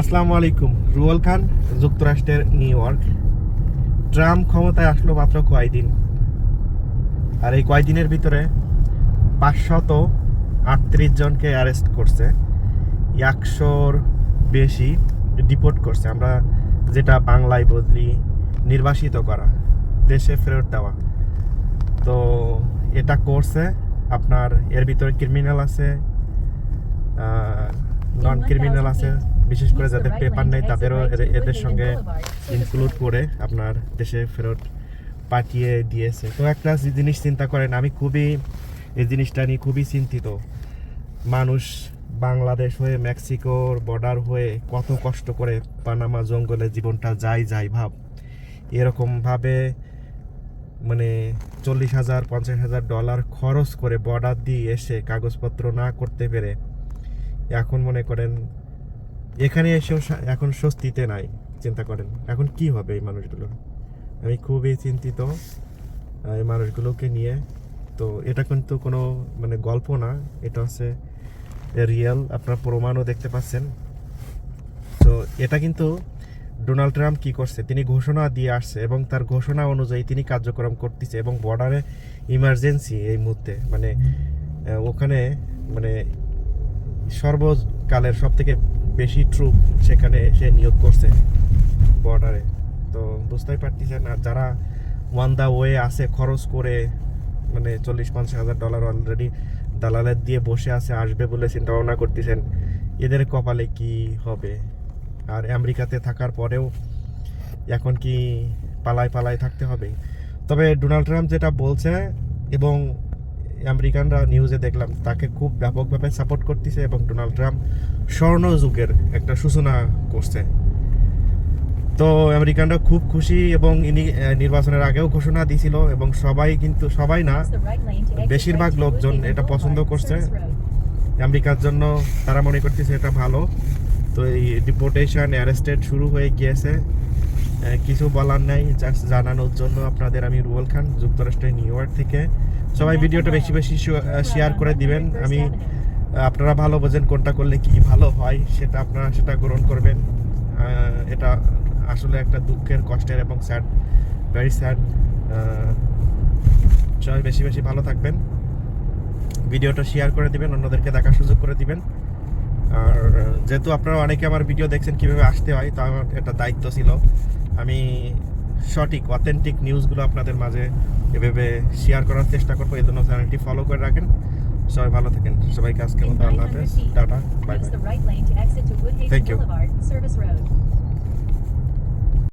আসসালামু আলাইকুম। রুয়াল খান যুক্তরাষ্ট্রের নিউ ইয়র্ক। ট্রাম্প ক্ষমতায় আসলো মাত্র কয়দিন? আর এই কয়দিনের ভিতরে পাঁচশত আটত্রিশ জনকে অ্যারেস্ট করছে। একশোর বেশি ডিপোর্ট করছে। আমরা যেটা বাংলায় বদলি নির্বাসিত করা দেশে ফেরত দেওয়া। তো এটা করছে আপনার এর ভিতরে ক্রিমিনাল আছে নন ক্রিমিনাল আছে। বিশেষ করে যাদের পেপার নেই তাদেরও এদের- সঙ্গে ইনক্লুড করে আপনার দেশে ফেরত পাঠিয়ে দিয়েছে। তো একটা যে জিনিস চিন্তা করেন আমি খুবই এই জিনিসটা নিয়ে খুবই চিন্তিত। মানুষ বাংলাদেশ হয়ে মেক্সিকোর বর্ডার হয়ে কত কষ্ট করে পানামা জঙ্গলে জীবনটা যায় যায় ভাব। এরকমভাবে মানে চল্লিশ হাজার পঞ্চাশ হাজার ডলার খরচ করে বর্ডার দিয়ে এসে কাগজপত্র না করতে পেরে এখন মনে করেন এখানে এসেও এখন স্বস্তিতে নাই, চিন্তা করেন। এখন কি হবে এই মানুষগুলো? আমি খুবই চিন্তিত এই মানুষগুলোকে নিয়ে। তো এটা কিন্তু কোনো মানে গল্প না, এটা হচ্ছে রিয়েল আপনার প্রমাণও দেখতে পাচ্ছেন। তো এটা কিন্তু ডোনাল্ড ট্রাম্প কি করছে? তিনি ঘোষণা দিয়ে আসছে এবং তার ঘোষণা অনুযায়ী তিনি কার্যক্রম করতেছে এবং বর্ডারে ইমার্জেন্সি এই মুহূর্তে মানে ওখানে মানে সর্বকালের সব থেকে বেশি ট্রুপ সেখানে সে নিয়োগ করছে বর্ডারে তো বুঝতেই পারতেছেন, আর যারা ওয়ান দা ওয়ে আছে, খরচ করে মানে চল্লিশ, পঞ্চাশ হাজার ডলার অলরেডি দালালের দিয়ে বসে আছে, আসবে বলে চিন্তা ভাবনা করতেছেন, এদের কপালে কি হবে? আর আমেরিকাতে থাকার পরেও এখন কি পালায় পালায় থাকতে হবে? তবে ডোনাল্ড ট্রাম্প যেটা বলছে এবং আমেরিকানরা নিউজে দেখলাম, তাকে খুব ব্যাপকভাবে সাপোর্ট করতেছে এবং ডোনাল্ড ট্রাম্প স্বর্ণ যুগের একটা সূচনা করছে। তো আমেরিকানরা খুব খুশি এবং ইনি নির্বাচনের আগেও ঘোষণা দিয়েছিল এবং সবাই কিন্তু, সবাই না, বেশিরভাগ লোকজন এটা পছন্দ করছে। আমেরিকার জন্য তারা মনে করতেছে এটা ভালো। তো এই ডিপোর্টেশন অ্যারেস্টেড শুরু হয়ে গিয়েছে। কিছু বলার নাই জাস্ট জানানোর জন্য আপনাদের আমি রুয়েল খান যুক্তরাষ্ট্রের নিউ ইয়র্ক থেকে। সবাই ভিডিওটা বেশি বেশি শেয়ার করে দিবেন। আমি আপনারা ভালো বোঝেন কোনটা করলে কি ভালো হয় সেটা আপনারা সেটা গ্রহণ করবেন। এটা আসলে একটা দুঃখের কষ্টের এবং স্যাড ভেরি স্যাড সবাই বেশি বেশি ভালো থাকবেন। ভিডিওটা শেয়ার করে দিবেন অন্যদেরকে দেখার সুযোগ করে দিবেন। আর যেহেতু আপনারা অনেকে আমার ভিডিও দেখছেন কীভাবে আসতে হয় তা আমার একটা দায়িত্ব ছিল। আমি সঠিক অথেন্টিক নিউজগুলো আপনাদের মাঝে এভাবে শেয়ার করার চেষ্টা করব এই জন্য চ্যানেলটি ফলো করে রাখেন। সবাই ভালো থাকেন। সবাইকে আজকে মতো আল্লাহ হাফেজ। Tata bye bye thank the